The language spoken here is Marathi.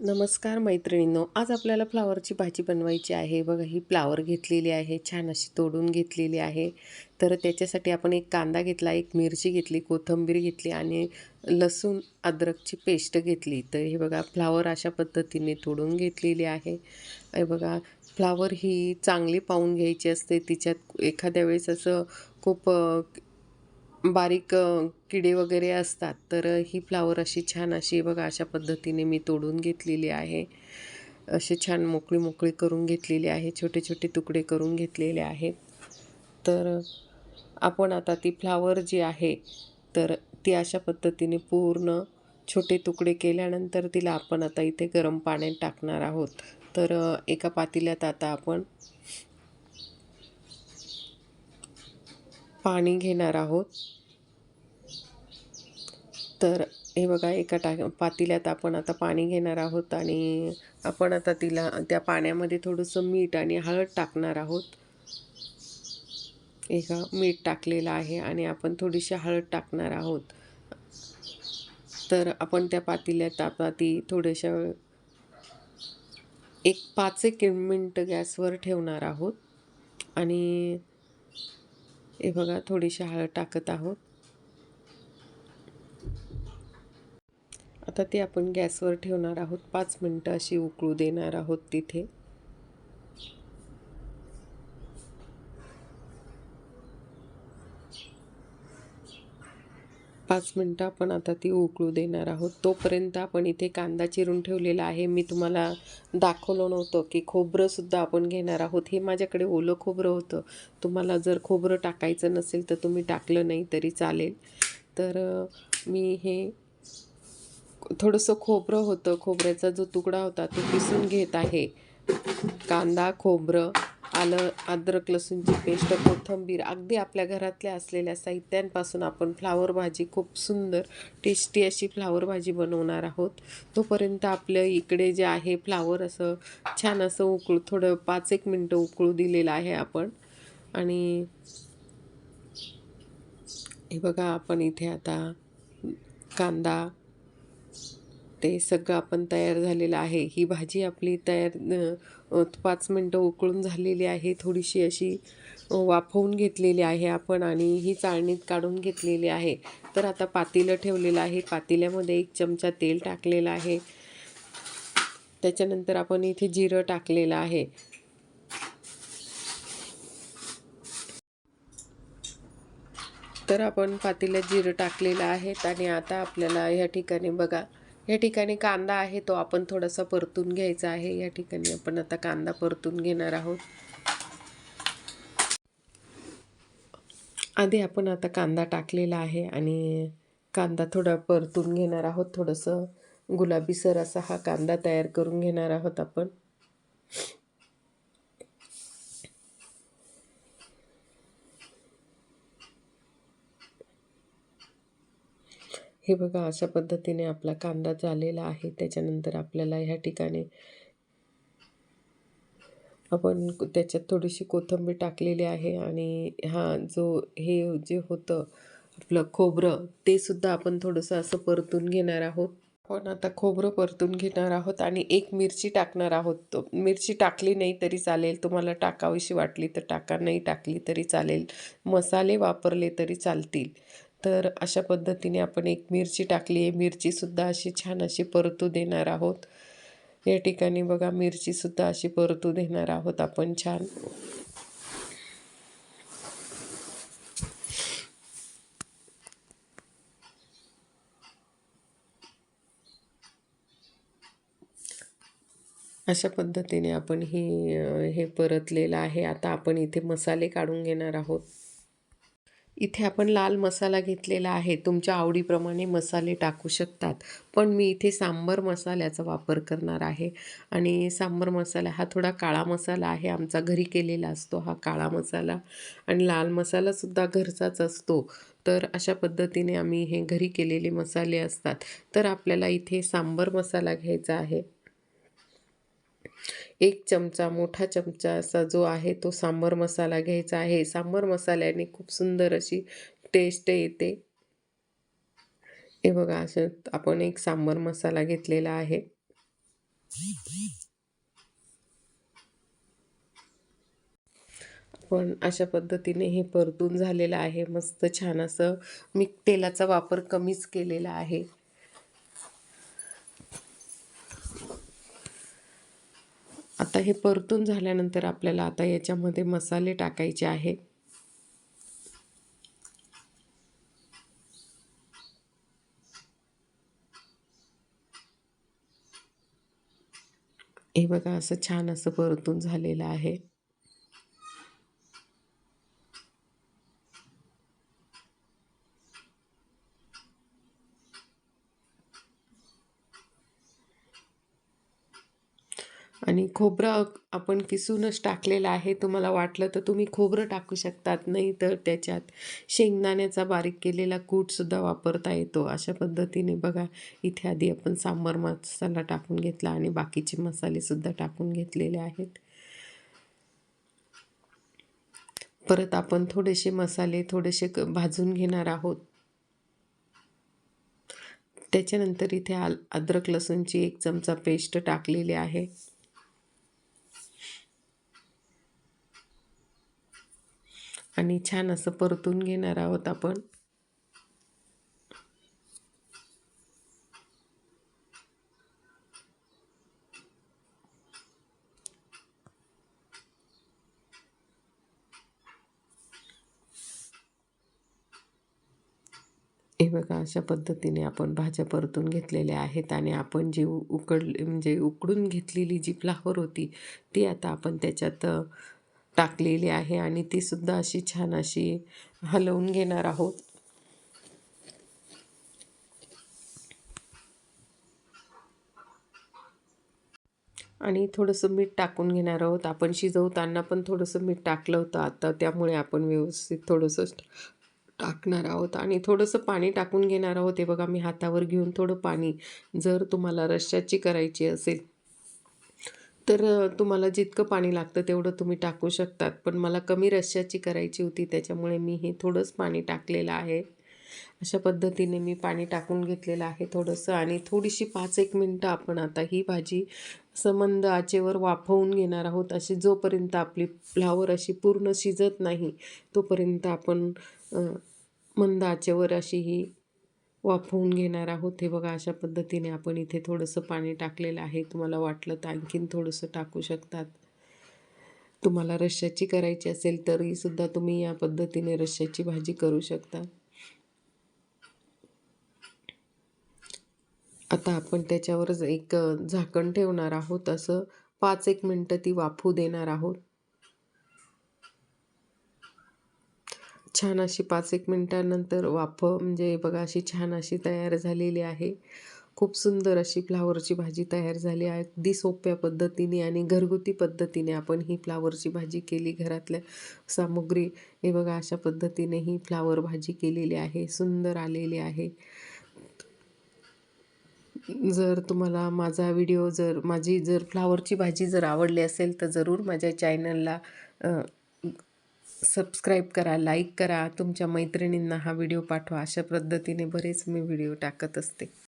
नमस्कार मैत्रिणींनो आज आपल्याला फ्लावरची भाजी बनवायची आहे. बघा ही फ्लावर घेतलेली आहे छान अशी तोडून घेतलेली आहे. तर त्याच्यासाठी आपण एक कांदा घेतला एक मिरची घेतली कोथिंबीर घेतली आणि लसूण अद्रकची पेस्ट घेतली. तर हे बघा फ्लावर अशा पद्धतीने तोडून घेतलेली आहे. हे बघा फ्लावर ही चांगली पाहून घ्यायची असते. तिच्यात एखाद्या वेळेस असं खूप बारीक किडे वगैरे असतात तर ही फ्लावर अशी छान अशी बघा अशा पद्धतीने मी तोडून घेतलेली आहे. असे छान मोकळी मोकळी करून घेतलेली आहे छोटे छोटे तुकडे करून घेतलेले आहेत तर आपण आता ती फ्लावर जी आहे तर ती अशा पद्धतीने पूर्ण छोटे तुकडे केल्यानंतर तिला आपण आता इथे गरम पाण्यात टाकणार आहोत. तर एका पातेल्यात आता आपण पाणी घेणार आहोत. तर हे बघा एका टा पातेल्यात आपण आता पाणी घेणार आहोत आणि आपण आता तिला त्या पाण्यामध्ये थोडंसं मीठ आणि हळद टाकणार आहोत. एका मीठ टाकलेलं आहे आणि आपण थोडीशी हळद टाकणार आहोत. तर आपण त्या पातेल्यात आता ती थोड्याशा एक पाच एक मिनटं गॅसवर ठेवणार आहोत. आणि हे बघा थोडीशी हळद टाकत आहोत. आता ते आपण गॅसवर ठेवणार आहोत. पाच मिनटं अशी उकळू देणार आहोत तिथे. पाच मिनटं आपण आता ती उकळू देणार आहोत. तोपर्यंत आपण इथे कांदा चिरून ठेवलेला आहे. मी तुम्हाला दाखवलं नव्हतं की खोबरंसुद्धा आपण घेणार आहोत. हे माझ्याकडे ओलं खोबरं होतं. तुम्हाला जर खोबरं टाकायचं नसेल तर तुम्ही टाकलं नाही तरी चालेल. तर मी हे थोडंसं खोबरं होतं. खोबऱ्याचा जो तुकडा होता तो पिसून घेत आहे. कांदा खोबरं आलं अद्रक लसूणची पेस्ट कोथिंबीर अगदी आपल्या घरातल्या असलेल्या साहित्यांपासून आपण फ्लावर भाजी खूप सुंदर टेस्टी अशी फ्लावर भाजी बनवणार आहोत. तोपर्यंत आपलं इकडे जे आहे फ्लावर असं छान असं उकळू थोडं पाच एक मिनटं उकळू दिलेलं आहे आपण. आणि हे बघा आपण इथे आता कांदा ते सगळं आपण तयार झालेलं आहे. ही भाजी आपली तयार पाच मिनटं उकळून झालेली आहे. थोडीशी अशी वाफवून घेतलेली आहे आपण आणि ही चाळणीत काढून घेतलेली आहे. तर आता पातेलं ठेवलेलं आहे. पातेल्यामध्ये एक चमचा तेल टाकलेलं आहे. त्याच्यानंतर आपण इथे जिरं टाकलेलं आहे. तर आपण पातेल्यात जिरं टाकलेलं आहे आणि आता आपल्याला ह्या ठिकाणी बघा या ठिकाणी कांदा आहे तो आपण थोडासा परतून घ्यायचा आहे. या ठिकाणी आपण आता कांदा परतून घेणार आहोत. आधी आपण आता कांदा टाकलेला आहे आणि कांदा थोडा परतून घेणार आहोत. थोडंसं गुलाबीसर असा हा कांदा तयार करून घेणार आहोत आपण. हे बघा अशा पद्धतीने आपला कांदा झालेला आहे. त्याच्यानंतर आपल्याला ह्या ठिकाणी आपण त्याच्यात थोडीशी कोथिंबीर टाकलेली आहे आणि हा जो हे जे होतं आपलं खोबरं ते सुद्धा आपण थोडंसं असं परतून घेणार आहोत. आपण आता खोबरं परतून घेणार आहोत आणि एक मिरची टाकणार आहोत. मिरची टाकली नाही तरी चालेल. तुम्हाला टाकावीशी वाटली तर टाका नाही टाकली तरी चालेल. मसाले वापरले तरी चालतील. तर अशा पद्धतीने आपण एक मिरची टाकली आहे. मिरचीसुद्धा अशी छान अशी परतू देणार आहोत. या ठिकाणी बघा मिरचीसुद्धा अशी परतू देणार आहोत आपण छान. अशा पद्धतीने आपण ही हे परतलेलं आहे. आता आपण इथे मसाले काढून घेणार आहोत. इथे आपण लाल मसाला घेतलेला आहे. तुमच्या आवडीप्रमाणे मसाले टाकू शकतात. पण मी इथे सांबर मसाल्याचा वापर करणार आहे. आणि सांबर मसाला हा थोडा काळा मसाला आहे. आमचा घरी केलेला असतो हा काळा मसाला. आणि लाल मसालासुद्धा घरचाच असतो. तर अशा पद्धतीने आम्ही हे घरी केलेले मसाले असतात. तर आपल्याला इथे सांबर मसाला घ्यायचा आहे. एक चमचा मोठा चमचा असा जो आहे तो सांबर मसाला घ्यायचा आहे. सांबर मसाल्याने खूप सुंदर अशी टेस्ट येते. हे बघा असं आपण एक सांबर मसाला घेतलेला आहे. पण अशा पद्धतीने हे परतून झालेलं आहे. मस्त छान असं मी तेलाचा वापर कमीच केलेला आहे. आता हे परतून झाल्यानंतर आपल्याला आता याच्यामध्ये मसाले टाकायचे आहे. हे बघा असं छान असं परतून झालेलं आहे. आणि खोबरं आपण किसूनच टाकलेलं आहे तुम्हाला वाटलं तर तुम्ही खोबरं टाकू शकतात नाही तर त्याच्यात शेंगदाण्याचा बारीक केलेला कूटसुद्धा वापरता येतो. अशा पद्धतीने बघा इथे आधी आपण सांबार मसाला टाकून घेतला आणि बाकीचे मसालेसुद्धा टाकून घेतलेले आहेत. परत आपण थोडेसे मसाले थोडेसे क भाजून घेणार आहोत. त्याच्यानंतर इथे आल अद्रक लसूणची एक चमचा पेस्ट टाकलेली आहे. आणि छान असं परतून घेणार आहोत आपण. हे बघा अशा पद्धतीने आपण भाज्या परतून घेतलेल्या आहेत आणि आपण जी उकडली म्हणजे उकडून घेतलेली जी फ्लावर होती ती आता आपण त्याच्यात टाकलेली आहे आणि तीसुद्धा अशी छान अशी हलवून घेणार आहोत. आणि थोडंसं मीठ टाकून घेणार आहोत. आपण शिजवताना पण थोडंसं मीठ टाकलं होतं आता त्यामुळे आपण व्यवस्थित थोडंसं टाकणार आहोत. आणि थोडंसं पाणी टाकून घेणार आहोत. हे बघा मी हातावर घेऊन थोडं पाणी जर तुम्हाला रश्श्याची करायची असेल तर तुम्हाला जितकं पाणी लागतं तेवढं तुम्ही टाकू शकतात. पण मला कमी रश्श्याची करायची होती त्याच्यामुळे मी हे थोडंच पाणी टाकलेलं आहे. अशा पद्धतीने मी पाणी टाकून घेतलेलं आहे थोडंसं. आणि थोडीशी पाच एक मिनटं आपण आता ही भाजी समंद आचेवर वाफवून घेणार आहोत. अशी जोपर्यंत आपली फ्लावर अशी पूर्ण शिजत नाही तोपर्यंत आपण मंद आचेवर अशी ही वाफवून घेणार आहोत. हे बघा अशा पद्धतीने आपण इथे थोडंसं पाणी टाकलेलं आहे. तुम्हाला वाटलं तर आणखीन थोडंसं टाकू शकतात. तुम्हाला रश्श्याची करायची असेल तरीसुद्धा तुम्ही या पद्धतीने रश्श्याची भाजी करू शकता. आता आपण त्याच्यावरच एक झाकण ठेवणार आहोत. असं पाच एक मिनटं ती वाफू देणार आहोत. छान अशी पाच एक मिनटानंतर वाफ म्हणजे बघा अशी छान अशी तयार झालेली आहे. खूप सुंदर अशी फ्लावरची भाजी तयार झाली आहे. अगदी सोप्या पद्धतीने आणि घरगुती पद्धतीने आपण ही फ्लावरची भाजी केली. घरातल्या सामुग्री हे बघा अशा पद्धतीने ही फ्लावर भाजी केलेली आहे. सुंदर आलेली आहे. जर तुम्हाला माझा व्हिडिओ जर माझी जर फ्लावरची भाजी जर आवडली असेल तर जरूर माझ्या चॅनलला सबस्क्राईब करा लाईक करा तुमच्या मैत्रिणींना हा व्हिडिओ पाठवा. अशा पद्धतीने बरेच मी व्हिडिओ टाकत असते.